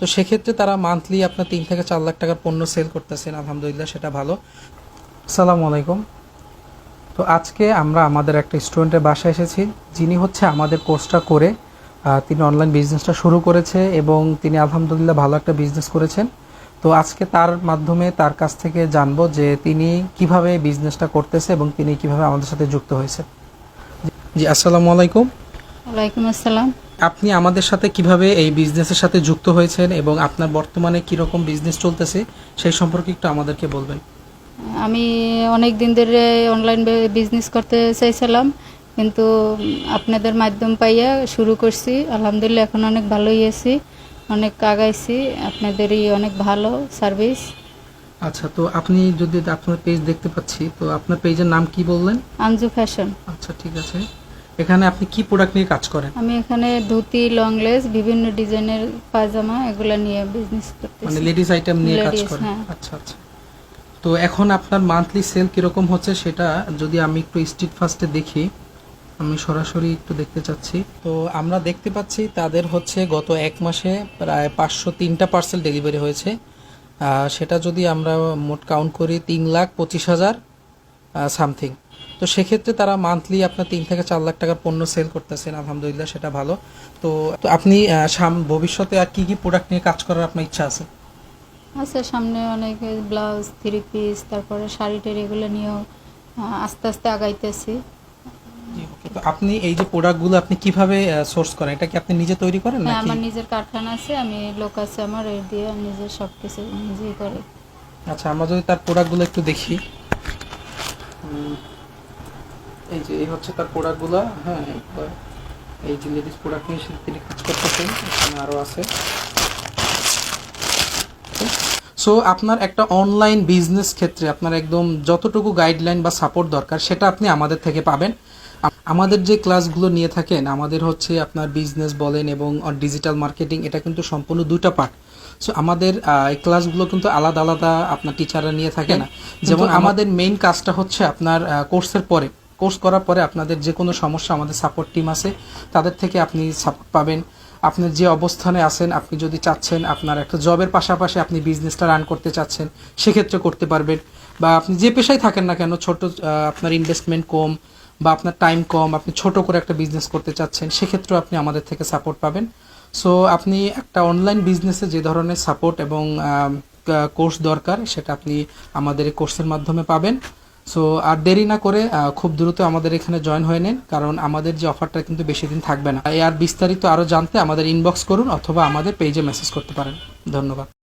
তো সেক্ষেত্রে তারা মান্থলি আপনার তিন থেকে চার লাখ টাকার পণ্য সেল করতেছেন, আলহামদুলিল্লাহ সেটা ভালো। আসসালামু আলাইকুম। তো আজকে আমরা আমাদের একটা স্টুডেন্টের বাসায় এসেছি, যিনি হচ্ছে আমাদের কোর্সটা করে তিনি অনলাইন বিজনেসটা শুরু করেছে এবং তিনি আলহামদুলিল্লাহ ভালো একটা বিজনেস করেছেন। তো আজকে তার মাধ্যমে তার কাছ থেকে জানব যে তিনি কীভাবে বিজনেসটা করতেছে এবং তিনি কীভাবে আমাদের সাথে যুক্ত হয়েছে। জি, আসসালামু আলাইকুম। ওয়ালাইকুম আসসালাম। আপনি আমাদের সাথে কীভাবে এই বিজনেসের সাথে যুক্ত হয়েছেন এবং আপনার বর্তমানে কীরকম বিজনেস চলতেছে সেই সম্পর্কে একটু আমাদেরকে বলবেন। আমি অনেক দিন ধরে অনলাইন বিজনেস করতে চাইছিলাম কিন্তু আপনাদের মাধ্যম পাইয়া শুরু করছি। আলহামদুলিল্লাহ এখন অনেক ভালোই আছি অনেক আগাইছি। আপনাদেরই অনেক ভালো সার্ভিস আচ্ছা তো আপনি যদি আপনার পেজ দেখতে পাচ্ছি তো আপনার পেজের নাম কি বললেন? আঞ্জু ফ্যাশন আচ্ছা ঠিক আছে। এখানে আপনি কি প্রোডাক্ট নিয়ে কাজ করেন? আমি এখানে ধুতি লং লেস বিভিন্ন ডিজাইনের পায়জামা এগুলো নিয়ে বিজনেস করতেছি। মানে লেডিস আইটেম নিয়ে কাজ করেন? হ্যাঁ। আচ্ছা আচ্ছা। তো এখন আপনার মান্থলি সেল কীরকম হচ্ছে সেটা যদি আমি একটু স্ট্রিট ফার্স্টে দেখি আমি সরাসরি একটু দেখতে চাচ্ছি। তো আমরা দেখতে পাচ্ছি তাদের হচ্ছে গত এক মাসে প্রায় পাঁচশো তিনটা পার্সেল ডেলিভারি হয়েছে। সেটা যদি আমরা মোট কাউন্ট করি তিন লাখ পঁচিশ হাজার সামথিং তো সেক্ষেত্রে তারা মান্থলি আপনার তিন থেকে চার লাখ টাকার পণ্য সেল করতেছেন আলহামদুলিল্লাহ সেটা ভালো। তো তো আপনি আহ, সাম- ভবিষ্যতে আর কি কি প্রোডাক্ট নিয়ে কাজ করার আপনার ইচ্ছা আছে? আছে সামনে অনেক ব্লাউজ থ্রি পিস তারপরে শাড়ি টাড়ি এগুলো নিয়েও আস্তে আস্তে আগাইতেছি। জি, okay. তো আপনি এই যে প্রোডাক্টগুলো আপনি কীভাবে সোর্স করেন? এটা কি আপনি নিজে তৈরি করেন হ্যাঁ নাকি? আমার নিজের কারখানা আছে আমি লোক আছে আমার এর দিয়ে নিজে সব কিছু নিজেই করে। আচ্ছা আমরা যদি তার প্রোডাক্টগুলো একটু দেখি। এই যে এই হচ্ছে তার প্রোডাক্টগুলো হ্যাঁ এই যে লেডিস প্রোডাক্ট নিয়ে তিনি কাজ করতেছেন এখানে আরও আছে। সো আপনার একটা অনলাইন বিজনেস ক্ষেত্রে আপনার একদম যতটুকু গাইডলাইন বা সাপোর্ট দরকার সেটা আপনি আমাদের থেকে পাবেন। আমাদের যে ক্লাসগুলো নিয়ে থাকেন আমাদের হচ্ছে আপনার বিজনেস বলেন এবং ডিজিটাল মার্কেটিং এটা কিন্তু সম্পূর্ণ দুইটা পার্ট সো আমাদের এই ক্লাসগুলো কিন্তু আলাদা আলাদা আপনার টিচাররা নিয়ে থাকে না। যেমন আমাদের মেইন কাজটা হচ্ছে আপনার কোর্সের পরে। কোর্স করার পরে আপনাদের যে কোনো সমস্যা, আমাদের সাপোর্ট টিম আছে, তাদের থেকে আপনি সাপোর্ট পাবেন। আপনি যে অবস্থানে আছেন, আপনি যদি চাচ্ছেন আপনার একটা জবের পাশাপাশি আপনি বিজনেসটা রান করতে চাচ্ছেন, সেক্ষেত্রে করতে পারবেন। বা আপনি যে পেশায় থাকেন না কেন, ছোট আপনার ইনভেস্টমেন্ট কম বা আপনার টাইম কম, আপনি ছোট করে একটা বিজনেস করতে চাচ্ছেন, সেক্ষেত্রেও আপনি আমাদের থেকে সাপোর্ট পাবেন। সো আপনি একটা অনলাইন বিজনেসে যে ধরনের সাপোর্ট এবং কোর্স দরকার, সেটা আপনি আমাদের কোর্সের মাধ্যমে পাবেন। সো আর দেরি না করে খুব দ্রুত আমাদের এখানে জয়েন হয়ে নিন, কারণ আমাদের যে অফারটা কিন্তু বেশি দিন থাকবে না। আর বিস্তারিত আরও জানতে আমাদের ইনবক্স করুন অথবা আমাদের পেজে মেসেজ করতে পারেন। ধন্যবাদ।